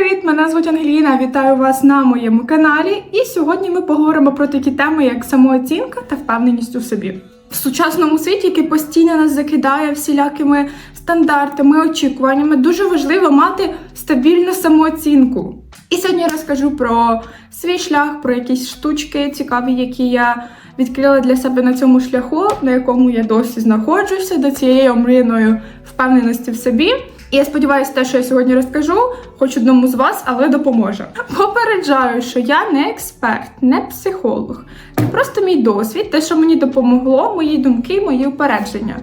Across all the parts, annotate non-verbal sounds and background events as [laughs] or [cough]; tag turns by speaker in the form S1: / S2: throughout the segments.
S1: привіт! Мене звуть Ангеліна. Вітаю вас на моєму каналі. І сьогодні ми поговоримо про такі теми, як самооцінка та впевненість у собі. В сучасному світі, який постійно нас закидає всілякими стандартами, очікуваннями, дуже важливо мати стабільну самооцінку. І сьогодні я розкажу про свій шлях, про якісь штучки цікаві, які я відкрила для себе на цьому шляху, на якому я досі знаходжуся до цієї омріяної впевненості в собі. І я сподіваюся, те, що я сьогодні розкажу, хоч одному з вас, але допоможе. Попереджаю, що я не експерт, не психолог. Це просто мій досвід, те, що мені допомогло, мої думки, мої упередження.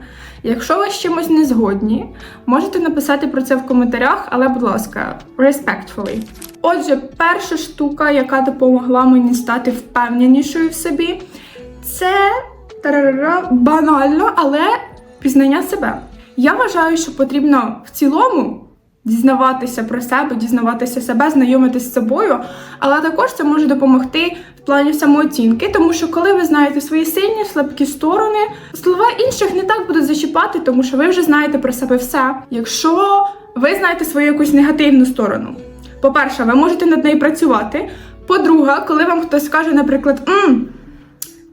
S1: Якщо ви з чимось не згодні, можете написати про це в коментарях, але, будь ласка, respectfully. Отже, перша штука, яка допомогла мені стати впевненішою в собі, це банально, але пізнання себе. Я вважаю, що потрібно в цілому дізнаватися про себе, дізнаватися себе, знайомитися з собою, але також це може допомогти в плані самооцінки, тому що коли ви знаєте свої сильні, слабкі сторони, слова інших не так будуть зачіпати, тому що ви вже знаєте про себе все. Якщо ви знаєте свою якусь негативну сторону, по-перше, ви можете над нею працювати. По-друге, коли вам хтось скаже, наприклад, «М,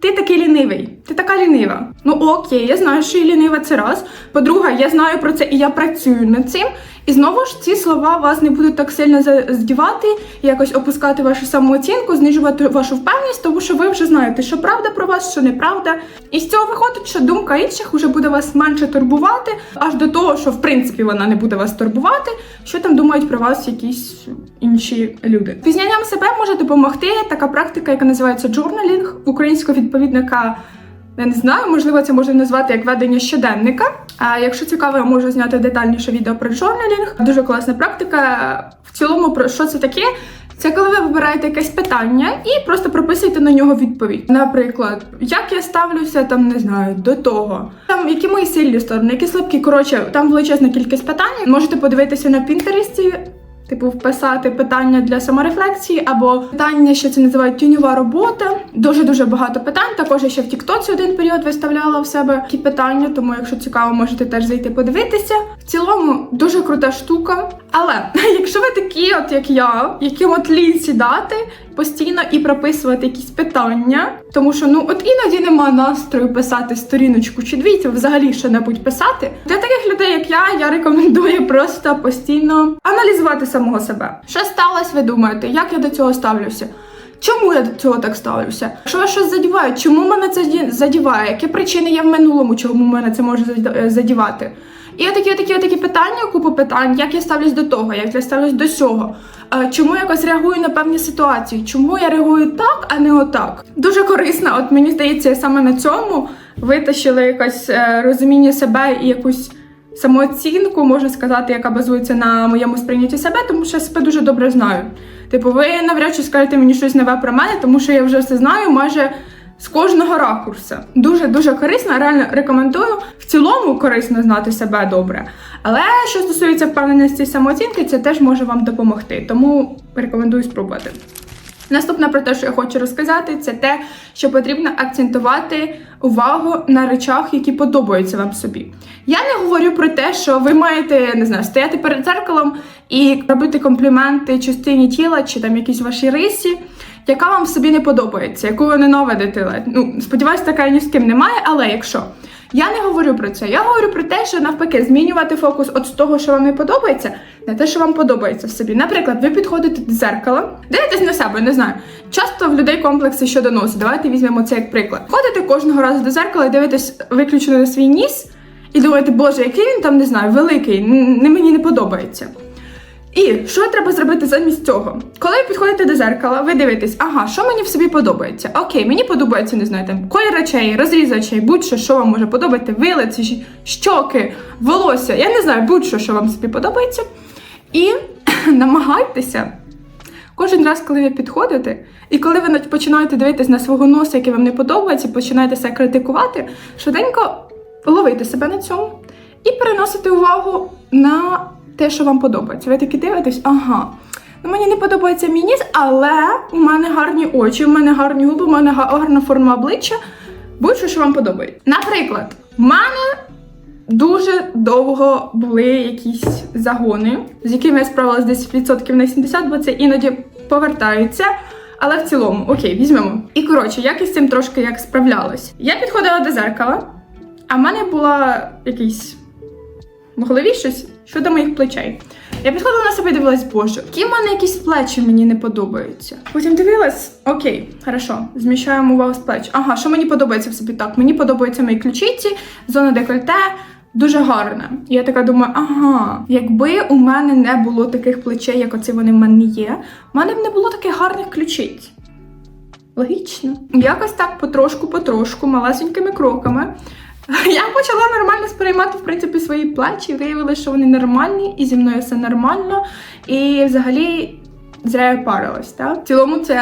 S1: ти такий лінивий, ти така лінива. Ну окей, я знаю, що я лінива це раз. По-друге, я знаю про це і я працюю над цим. І знову ж ці слова вас не будуть так сильно здівати, якось опускати вашу самооцінку, знижувати вашу впевненість, тому що ви вже знаєте, що правда про вас, що неправда. І з цього виходить, що думка інших вже буде вас менше турбувати, аж до того, що в принципі вона не буде вас турбувати, що там думають про вас якісь інші люди. Пізнанням себе може допомогти така практика, яка називається джурналінг, українського відповідника. Я не знаю, можливо, це можна назвати як ведення щоденника. А якщо цікаво, я можу зняти детальніше відео про джорналінг. Дуже класна практика. В цілому, про що це таке? Це коли ви вибираєте якесь питання і просто прописуєте на нього відповідь. Наприклад, як я ставлюся там, не знаю, до того, там які мої сильні сторони, які слабкі. Коротше, там величезна кількість питань. Можете подивитися на Пінтересті. Типу, вписати питання для саморефлексії або питання, що це називають тюньова робота. Дуже дуже багато питань. Також я ще в Тіктоці один період виставляла в себе ті питання, тому якщо цікаво, можете теж зайти подивитися. В цілому дуже крута штука. Але [laughs] якщо ви такі, от як я, яким от лінь сідати постійно і прописувати якісь питання, тому що ну от іноді нема настрою писати сторіночку чи дві, це взагалі що-небудь писати. Для таких людей, як я, я рекомендую просто постійно аналізувати самого себе. Що сталося, ви думаєте? Як я до цього ставлюся? Чому я до цього так ставлюся? Що вас щось задіває? Чому мене це задіває? Які причини є в минулому, чому мене це може заді- задівати? І такі, такі, такі питання, купу питань, як я ставлюсь до того, як я ставлюсь до цього. Е, Чому я якось реагую на певні ситуації? Чому я реагую так, а не отак? Дуже корисно. От мені здається, саме на цьому витащили якось е, розуміння себе і якусь самооцінку, можна сказати, яка базується на моєму сприйнятті себе, тому що я себе дуже добре знаю. Типу, ви навряд чи скажете мені щось нове про мене, тому що я вже все знаю майже з кожного ракурсу. Дуже дуже корисно, реально рекомендую. В цілому корисно знати себе добре. Але що стосується впевненості і самооцінки, це теж може вам допомогти. Тому рекомендую спробувати. Наступне про те, що я хочу розказати, це те, що потрібно акцентувати увагу на речах, які подобаються вам собі. Я не говорю про те, що ви маєте не знаю, стояти перед дзеркалом і робити компліменти частині тіла чи там якісь ваші рисі, яка вам собі не подобається, яку ви ненавидите. Ну, сподіваюсь, така ні з ким немає, але якщо. Я не говорю про це. Я говорю про те, що навпаки змінювати фокус от з того, що вам не подобається, на те, що вам подобається в собі. Наприклад, ви підходите до зеркала, дивитесь на себе, не знаю. Часто в людей комплекси щодо носу. Давайте візьмемо це як приклад. Ходите кожного разу до зеркала і дивитесь виключно на свій ніс, і думаєте, боже, який він там не знаю, великий, не мені не подобається. І що треба зробити замість цього? Коли ви підходите до зеркала, ви дивитесь, ага, що мені в собі подобається? Окей, мені подобається, не знаю, там колір речей, розріз очей, будь-що, що вам може подобати, вилиці, щоки, волосся. Я не знаю, будь-що, що вам собі подобається. І [clears throat] намагайтеся кожен раз, коли ви підходите, і коли ви на- починаєте дивитись на свого носа, який вам не подобається, починаєте себе критикувати, швиденько ловити себе на цьому і переносити увагу на те, що вам подобається. Ви такі дивитесь, ага. Ну, мені не подобається мій ніс, але у мене гарні очі, у мене гарні губи, у мене гарна форма обличчя. Будь-що, що вам подобається. Наприклад, в мене дуже довго були якісь загони, з якими я справилась десь відсотків на 70, бо це іноді повертаються. Але в цілому, окей, візьмемо. І коротше, як із цим трошки як справлялась. Я підходила до зеркала, а в мене була якийсь в голові щось щодо моїх плечей. Я підходила на себе і дивилась, боже, які в мене якісь плечі мені не подобаються. Потім дивилась, окей, хорошо, зміщаємо увагу з плеч. Ага, що мені подобається в собі так? Мені подобаються мої ключиці, зона декольте. Дуже гарна. І я така думаю, ага, якби у мене не було таких плечей, як оці вони в мене є, в мене б не було таких гарних ключиць. Логічно. Якось так потрошку-потрошку, малесенькими кроками. [laughs] Я почала нормально сприймати в принципі свої плечі, виявилося, що вони нормальні, і зі мною все нормально. І взагалі зря я парилась. Так? В цілому, це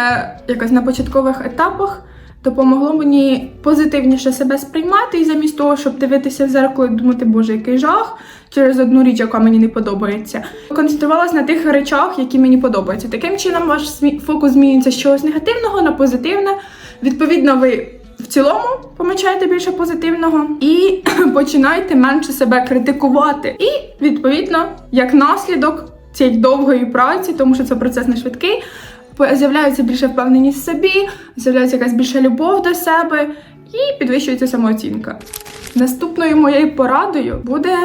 S1: якось на початкових етапах допомогло мені позитивніше себе сприймати, і замість того, щоб дивитися в зеркало і думати, боже, який жах через одну річ, яка мені не подобається. Концентрувалась на тих речах, які мені подобаються. Таким чином, ваш фокус змінюється з чогось негативного на позитивне. Відповідно, ви в цілому помічаєте більше позитивного і [clears throat] починаєте менше себе критикувати. І відповідно, як наслідок цієї довгої праці, тому що це процес не швидкий, з'являється більше впевненість в собі, з'являється якась більша любов до себе і підвищується самооцінка. Наступною моєю порадою буде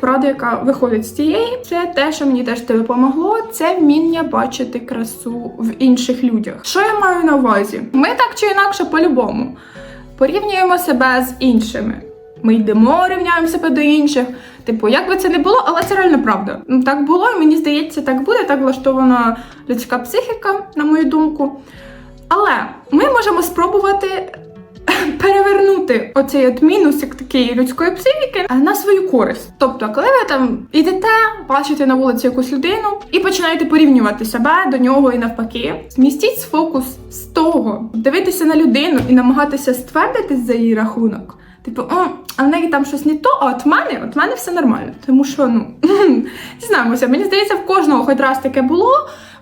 S1: порада, яка виходить з цієї. Це те, що мені теж допомогло, це вміння бачити красу в інших людях. Що я маю на увазі? Ми так чи інакше по-любому порівнюємо себе з іншими. Ми йдемо, рівняємо себе до інших. Типу, як би це не було, але це реально правда. Ну, Так було, і мені здається, так буде, так влаштована людська психіка, на мою думку. Але ми можемо спробувати перевернути оцей от мінус як такої людської психіки е, на свою користь. Тобто, коли ви там ідете, бачите на вулиці якусь людину і починаєте порівнювати себе до нього і навпаки, змістіть фокус з того, дивитися на людину і намагатися ствердитись за її рахунок. Типу, о, а в неї там щось не то, а от в мене, от в мене все нормально. Тому що, ну, [laughs] дізнаємося, мені здається, в кожного хоч раз таке було.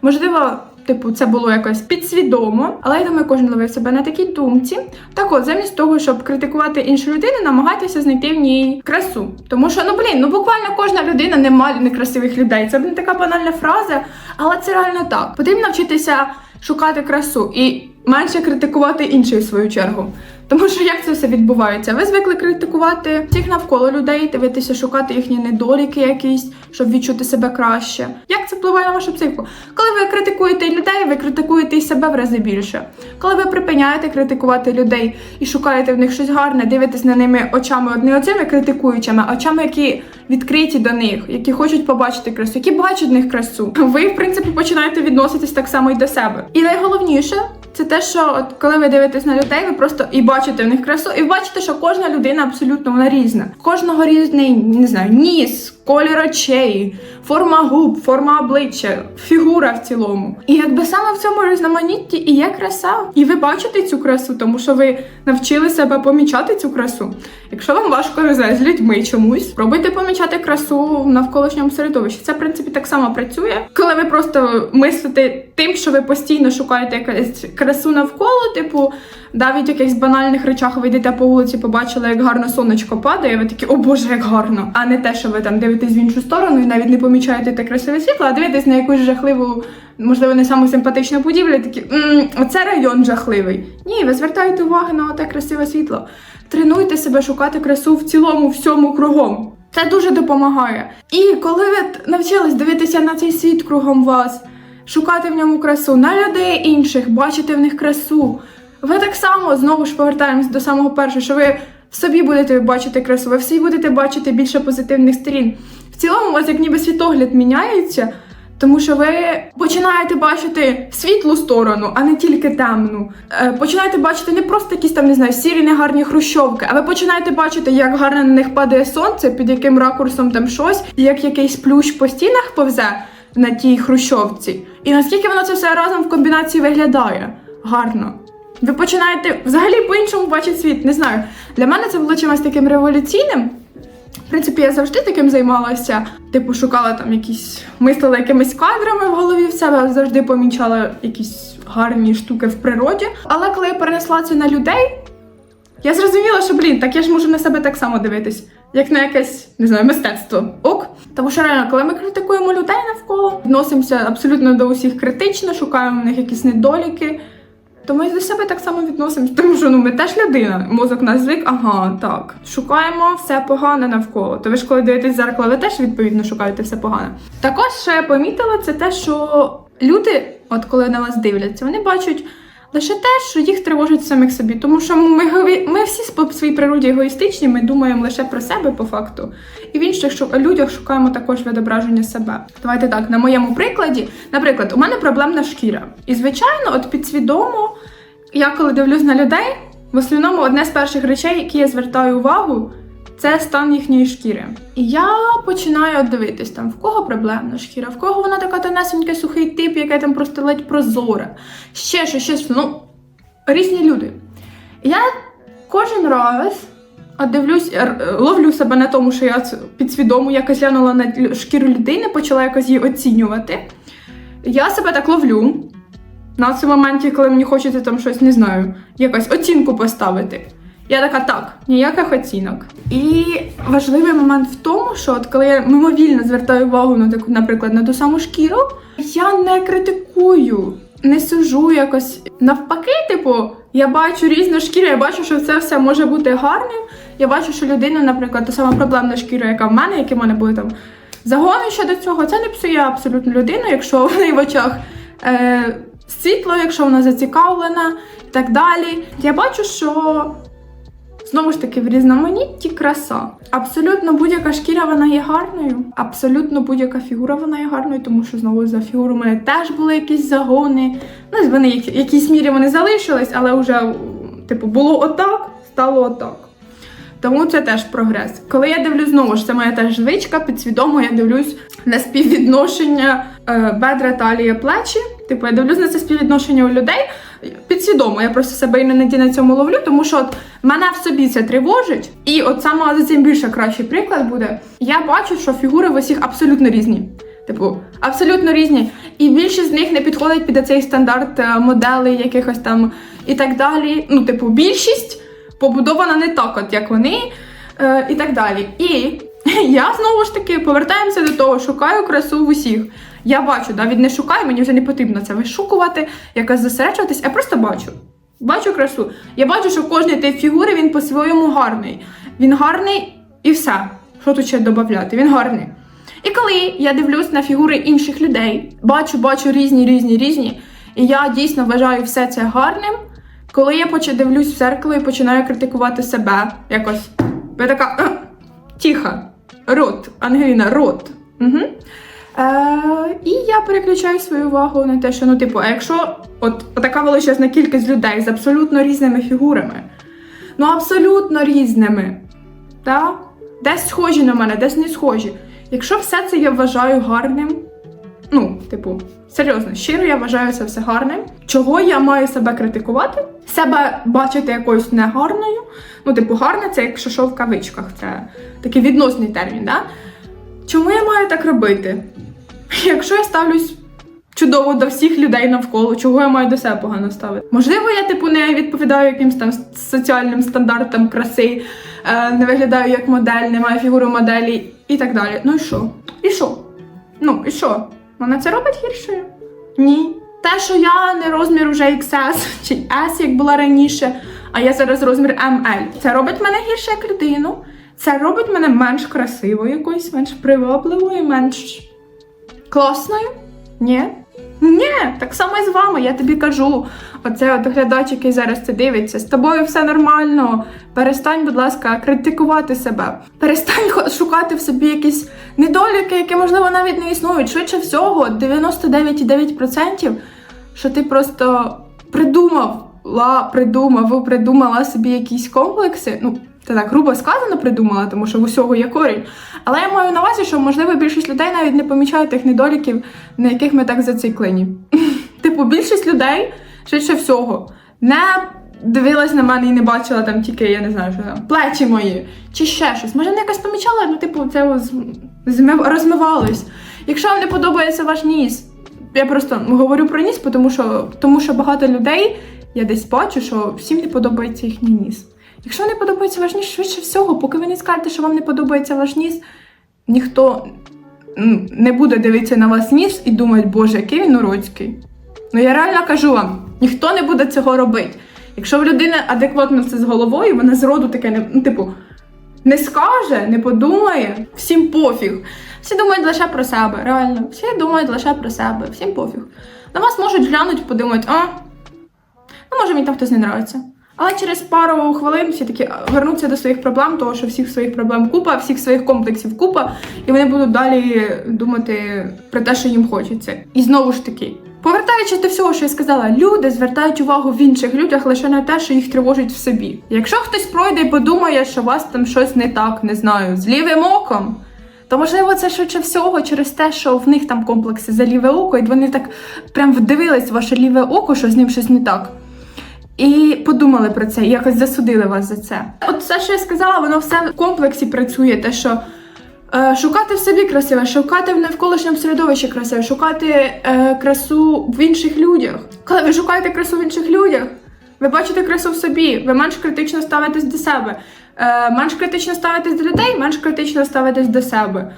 S1: Можливо, типу, це було якось підсвідомо, але я думаю, кожен ловив себе на такій думці. Так от, замість того, щоб критикувати іншу людину, намагайтеся знайти в ній красу. Тому що, ну блін, ну буквально кожна людина не має некрасивих людей. Це не така банальна фраза, але це реально так. Потрібно вчитися шукати красу і менше критикувати інших в свою чергу. Тому що як це все відбувається? Ви звикли критикувати всіх навколо людей, дивитися, шукати їхні недоліки якісь, щоб відчути себе краще. Як це впливає на вашу психіку? Коли ви критикуєте людей, ви критикуєте і себе в рази більше. Коли ви припиняєте критикувати людей і шукаєте в них щось гарне, дивитесь на ними очами, от не оцими критикуючими, а очами, які відкриті до них, які хочуть побачити красу, які бачать в них красу. Ви, в принципі, починаєте відноситись так само і до себе. І найголовніше. Це те, що от коли ви дивитесь на людей, ви просто і бачите в них красу, і бачите, що кожна людина абсолютно вона різна. Кожного різний, не знаю, ніс, колір очей, форма губ, форма обличчя, фігура в цілому. І якби саме в цьому різноманітті і є краса, і ви бачите цю красу, тому що ви навчили себе помічати цю красу. Якщо вам важко з людьми чомусь, спробуйте помічати красу в навколишньому середовищі. Це в принципі так само працює, коли ви просто мислите тим, що ви постійно шукаєте якусь красу навколо, типу, навіть якихось банальних речах ви йдете по вулиці, побачили, як гарно сонечко падає, ви такі, о боже, як гарно. А не те, що ви там дивитесь в іншу сторону і навіть не помічаєте те красиве світло, а дивитесь на якусь жахливу, можливо, не саму симпатичну будівлю, і такі, «М, оце район жахливий. Ні, ви звертаєте увагу на те красиве світло. Тренуйте себе шукати красу в цілому, всьому кругом. Це дуже допомагає. І коли ви навчились дивитися на цей світ кругом вас, шукати в ньому красу, на людей інших, бачити в них красу. Ви так само знову ж повертаємось до самого першого, що ви собі будете бачити красу, ви в собі будете бачити більше позитивних сторін. В цілому, у вас як ніби світогляд міняється, тому що ви починаєте бачити світлу сторону, а не тільки темну. Е, Починаєте бачити не просто якісь там, не знаю, сірі негарні хрущовки, а ви починаєте бачити, як гарно на них падає сонце, під яким ракурсом там щось, як якийсь плющ по стінах повзе на тій хрущовці. І наскільки воно це все разом в комбінації виглядає гарно. Ви починаєте взагалі по-іншому бачити світ. Не знаю. Для мене це було чимось таким революційним. В принципі, я завжди таким займалася. Типу, шукала там якісь, мислила якимись кадрами в голові в себе, завжди помічала якісь гарні штуки в природі. Але коли я перенесла це на людей, я зрозуміла, що блін, так я ж можу на себе так само дивитись. як на якесь не знаю, мистецтво. Ок. Тому що реально, коли ми критикуємо людей навколо, відносимося абсолютно до усіх критично, шукаємо в них якісь недоліки. То ми до себе так само відносимося, тому що ну ми теж людина. Мозок нас звик, ага, так. Шукаємо все погане навколо. То ви ж коли дивитесь в зеркало, ви теж відповідно шукаєте все погане. Також що я помітила, це те, що люди, от коли на вас дивляться, вони бачать лише те, що їх тривожить самих собі. Тому що ми, ми всі по своїй природі егоїстичні, ми думаємо лише про себе по факту. І в інших людях шукаємо також відображення себе. Давайте так, на моєму прикладі, наприклад, у мене проблемна шкіра. І звичайно, от підсвідомо, я коли дивлюсь на людей, в основному одне з перших речей, які я звертаю увагу, це стан їхньої шкіри. І я починаю дивитись там, в кого проблемна шкіра, в кого вона така тонесенька, сухий тип, яке там просто ледь прозоре. Ще що, ще. Ну, різні люди. Я кожен раз дивлюсь, ловлю себе на тому, що я підсвідомо якось глянула на шкіру людини, почала якось її оцінювати. Я себе так ловлю на цьому моменті, коли мені хочеться там щось, не знаю, якось оцінку поставити. Я така, так, ніяких оцінок. І важливий момент в тому, що от коли я мимовільно звертаю увагу на таку, наприклад, на ту саму шкіру, я не критикую, не сужу якось. Навпаки, типу, я бачу різну шкіру, я бачу, що це все може бути гарним. Я бачу, що людина, наприклад, та сама проблемна шкіра, яка в мене, які в мене були там загони щодо цього, це не псує абсолютно людину, якщо в неї в очах е, світло, якщо вона зацікавлена і так далі. Я бачу, що Знову ж таки, в різноманітті краса. Абсолютно будь-яка шкіра вона є гарною. Абсолютно будь-яка фігура вона є гарною, тому що знову за фігуру у мене теж були якісь загони. Ну, вони в якійсь мірі вони залишились, але вже типу було отак, стало отак. Тому це теж прогрес. Коли я дивлюсь знову ж, це моя теж звичка, підсвідомо я дивлюсь на співвідношення е, бедра, талія, плечі. Типу, я дивлюсь на це співвідношення у людей. Підсвідомо, я просто себе іноді на цьому ловлю, тому що от мене в собі це тривожить. І от саме за цим більше кращий приклад буде. Я бачу, що фігури в усіх абсолютно різні. Типу, абсолютно різні. І більшість з них не підходить під цей стандарт е, моделей якихось там і так далі. Ну, типу, більшість побудована не так, от як вони, е, і так далі. І [laughs] я знову ж таки повертаємося до того, шукаю красу в усіх. Я бачу, навіть не шукаю, мені вже не потрібно це вишукувати, якось зосереджуватись, я просто бачу. Бачу красу. Я бачу, що кожний тип фігури він по-своєму гарний. Він гарний і все. Що тут ще додати? Він гарний. І коли я дивлюсь на фігури інших людей, бачу, бачу різні, різні, різні, і я дійсно вважаю все це гарним. Коли я дивлюсь в зеркало і починаю критикувати себе, якось я така «Е, рот, Ангеліна, рот. Угу. Е, і я переключаю свою увагу на те, що ну, типу, а якщо от така величезна кількість людей з абсолютно різними фігурами, ну абсолютно різними, та? десь схожі на мене, десь не схожі. Якщо все це я вважаю гарним, ну, типу, серйозно, щиро я вважаю це все гарним. Чого я маю себе критикувати? Себе бачити якоюсь негарною. Ну, типу, гарне це якщо що в кавичках, це такий відносний термін, да? Чому я маю так робити? Якщо я ставлюсь чудово до всіх людей навколо, чого я маю до себе погано ставити? Можливо, я типу не відповідаю якимсь там соціальним стандартам краси, е, не виглядаю як модель, не маю фігуру моделі і так далі. Ну і що? І що? Ну і що? Вона це робить гіршою? Ні. Те, що я не розмір уже XS чи S, як була раніше, а я зараз розмір ML, це робить мене гірше як людину. Це робить мене менш красивою якоюсь, менш привабливою, менш класною? Ні? Ні, так само і з вами, я тобі кажу. Оце от глядач, який зараз це дивиться, з тобою все нормально. Перестань, будь ласка, критикувати себе. Перестань шукати в собі якісь недоліки, які, можливо, навіть не існують. Швидше всього, 99,9%, що ти просто придумав, придумав, придумала собі якісь комплекси. Ну, це так грубо сказано придумала, тому що в усього є корінь. Але я маю на увазі, що можливо більшість людей навіть не помічають тих недоліків, на яких ми так зациклені. [laughs] Типу, більшість людей швидше всього не дивилась на мене і не бачила там тільки, я не знаю, що там, плечі мої, чи ще щось. Може, не якось помічала, ну, типу, це розмивалось. Якщо вам не подобається ваш ніс, я просто говорю про ніс, тому що, тому що багато людей, я десь бачу, що всім не подобається їхній ніс. Якщо не подобається ваш ніс, швидше всього, поки ви не скажете, що вам не подобається ваш ніс, ніхто не буде дивитися на вас ніс і думати, боже, який він уродський. Ну я реально кажу вам, ніхто не буде цього робити. Якщо в людини адекватно це з головою, вона зроду таке не ну, типу, не скаже, не подумає, всім пофіг. Всі думають лише про себе, реально. Всі думають лише про себе, всім пофіг. На вас можуть глянути, подумати, а, ну може мені там хтось не нравиться. Але через пару хвилин всі такі вернуться до своїх проблем, того що всіх своїх проблем купа, всіх своїх комплексів купа, і вони будуть далі думати про те, що їм хочеться. І знову ж таки, повертаючись до всього, що я сказала, люди звертають увагу в інших людях лише на те, що їх тривожить в собі. Якщо хтось пройде і подумає, що у вас там щось не так, не знаю, з лівим оком. То можливо, це швидше всього через те, що в них там комплекси за ліве око, і вони так прям вдивились в ваше ліве око, що з ним щось не так. І подумали про це, і якось засудили вас за це. От все, що я сказала, воно все в комплексі працює. Те, що е, шукати в собі красиве, шукати в навколишньому середовищі красиве, шукати е, красу в інших людях. Коли ви шукаєте красу в інших людях, ви бачите красу в собі, ви менш критично ставитесь до себе. Е, менш критично ставитесь до людей, менш критично ставитесь до себе.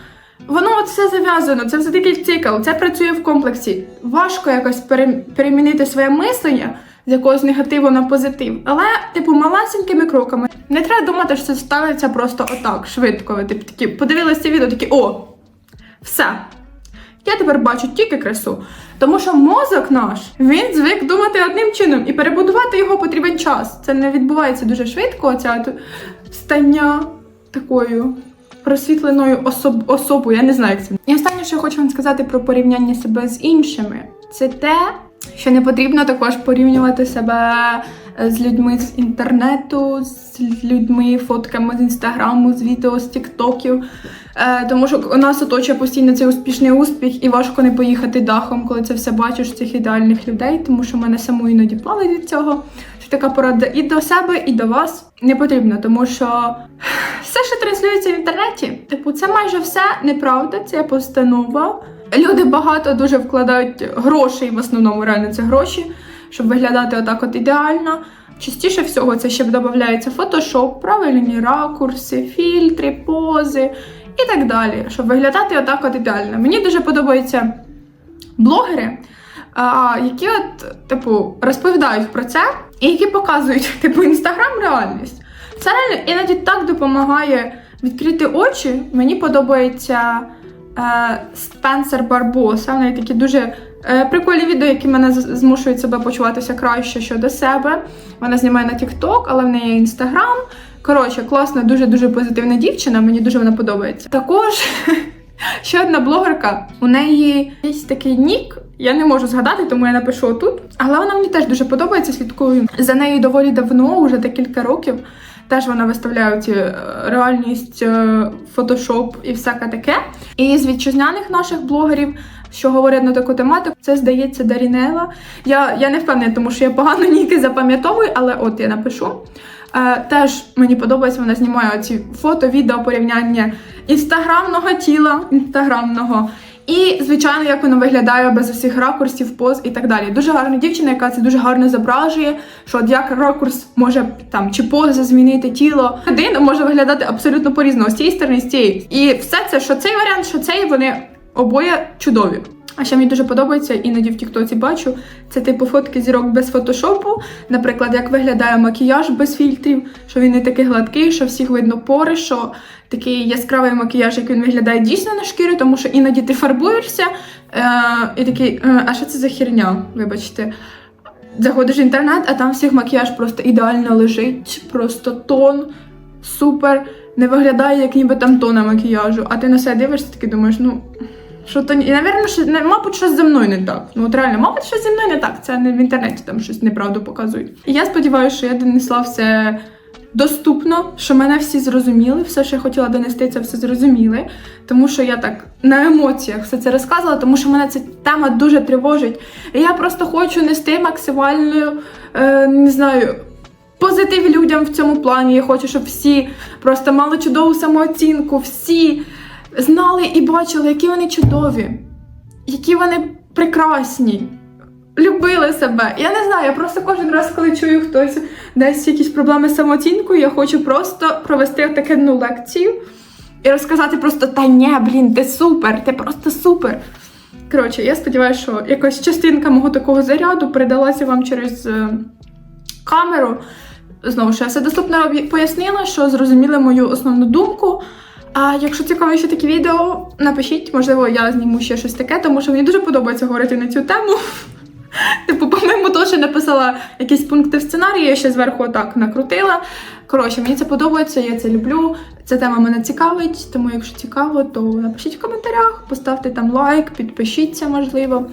S1: Воно от все зав'язано, це все такий цикл, це працює в комплексі. Важко якось пере- перемінити своє мислення з якогось негативу на позитив. Але, типу, малесенькими кроками. Не треба думати, що це станеться просто отак, швидко. Ви типу такі подивилися це відео, такі о, все. Я тепер бачу тільки красу. Тому що мозок наш він звик думати одним чином, і перебудувати його потрібен час. Це не відбувається дуже швидко. Ця стання такою просвітленою особ- особою. Я не знаю, як це. І останнє, що я хочу вам сказати про порівняння себе з іншими, це те, що не потрібно також порівнювати себе з людьми з інтернету, з людьми, фотками з інстаграму, з відео, з тіктоків. Е, тому що у нас оточує постійно цей успішний успіх, і важко не поїхати дахом, коли це все бачиш цих ідеальних людей, тому що мене саму іноді плавить від цього. Що така порада і до себе, і до вас не потрібно, тому що все, що транслюється в інтернеті, типу, це майже все неправда, це постанова. Люди багато дуже вкладають грошей, в основному реально це гроші, щоб виглядати отак от ідеально. Частіше всього це ще додається фотошоп, правильні ракурси, фільтри, пози і так далі, щоб виглядати отак от ідеально. Мені дуже подобаються блогери, які от, типу, розповідають про це і які показують, [laughs] типу, інстаграм реальність. Це реально іноді так допомагає відкрити очі. Мені подобається Спенсер Барбоса. В неї такі дуже е, прикольні відео, які мене змушують себе почуватися краще щодо себе. Вона знімає на TikTok, але в неї є інстаграм. Коротше, класна, дуже дуже позитивна дівчина. Мені дуже вона подобається. Також [laughs] ще одна блогерка. У неї є такий нік. Я не можу згадати, тому я напишу отут. Але вона мені теж дуже подобається. Слідкую за нею доволі давно, вже декілька років. Теж вона виставляє ці е, реальність, е, фотошоп і всяке таке. І з вітчизняних наших блогерів, що говорять на таку тематику, це здається Дарінела. Я, я не впевнена, тому що я погано [laughs] ніки запам'ятовую, але от я напишу. Е, теж мені подобається, вона знімає ці фото, відео, порівняння інстаграмного тіла, інстаграмного. І, звичайно, як воно виглядає без усіх ракурсів, поз і так далі. Дуже гарна дівчина, яка це дуже гарно зображує, що от як ракурс може там чи поза змінити тіло. Людина може виглядати абсолютно по-різному з цієї сторони, з цієї. І все це, що цей варіант, що цей, вони обоє чудові. А ще мені дуже подобається, іноді в Тіктоці бачу, це типу фотки зірок без фотошопу. Наприклад, як виглядає макіяж без фільтрів, що він не такий гладкий, що всіх видно пори, що такий яскравий макіяж, як він виглядає дійсно на шкірі, тому що іноді ти фарбуєшся е, і такий, е, а що це за херня? Вибачте. Заходиш в інтернет, а там всіх макіяж просто ідеально лежить, просто тон, супер. Не виглядає, як ніби там тона макіяжу, а ти на себе дивишся, такий думаєш, ну. Що то і, напевно, що мабуть, щось зі мною не так. Ну от реально, мабуть, щось зі мною не так. Це не в інтернеті там щось неправду показують. І я сподіваюся, що я донесла все доступно, що мене всі зрозуміли, все, що я хотіла донести, це все зрозуміли. Тому що я так на емоціях все це розказувала, тому що мене ця тема дуже тривожить. І я просто хочу нести максимальну, е, не знаю. Позитив людям в цьому плані. Я хочу, щоб всі просто мали чудову самооцінку, всі знали і бачили, які вони чудові, які вони прекрасні. любили себе. Я не знаю, я просто кожен раз, коли чую хтось десь якісь проблеми з самооцінкою, я хочу просто провести таке ну лекцію і розказати просто та ні, блін, ти супер, ти просто супер. Коротше, я сподіваюся, що якась частинка мого такого заряду передалася вам через е, камеру. Знову ж я все доступно пояснила, що зрозуміли мою основну думку. А якщо цікаво ще такі відео, напишіть, можливо, я зніму ще щось таке, тому що мені дуже подобається говорити на цю тему. [laughs] Типу, по-моєму, теж написала якісь пункти в сценарії, я ще зверху отак накрутила. Коротше, мені це подобається, я це люблю. Ця тема мене цікавить, тому якщо цікаво, то напишіть в коментарях, поставте там лайк, підпишіться, можливо.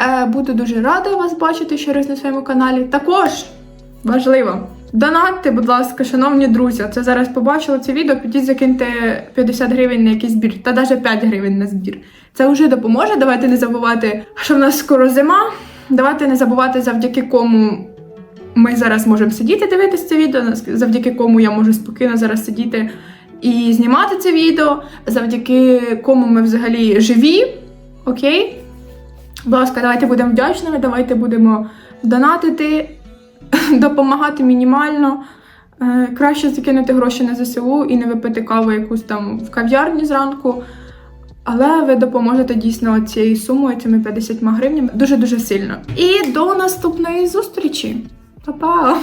S1: Е, буду дуже рада вас бачити ще раз на своєму каналі. Також важливо. Донатьте, будь ласка, шановні друзі. Це зараз побачили це відео, підіть закиньте 50 гривень на якийсь збір, та навіть 5 гривень на збір. Це вже допоможе. Давайте не забувати, що в нас скоро зима. Давайте не забувати, завдяки кому ми зараз можемо сидіти дивитися це відео, завдяки кому я можу спокійно зараз сидіти і знімати це відео, завдяки кому ми взагалі живі. Окей? Будь ласка, давайте будемо вдячними, давайте будемо донатити, [laughs] допомагати мінімально. Е, Краще закинути гроші на ЗСУ і не випити каву якусь там в кав'ярні зранку. Але ви допоможете дійсно цією сумою, цими 50 гривнями дуже-дуже сильно. І до наступної зустрічі! Па-па!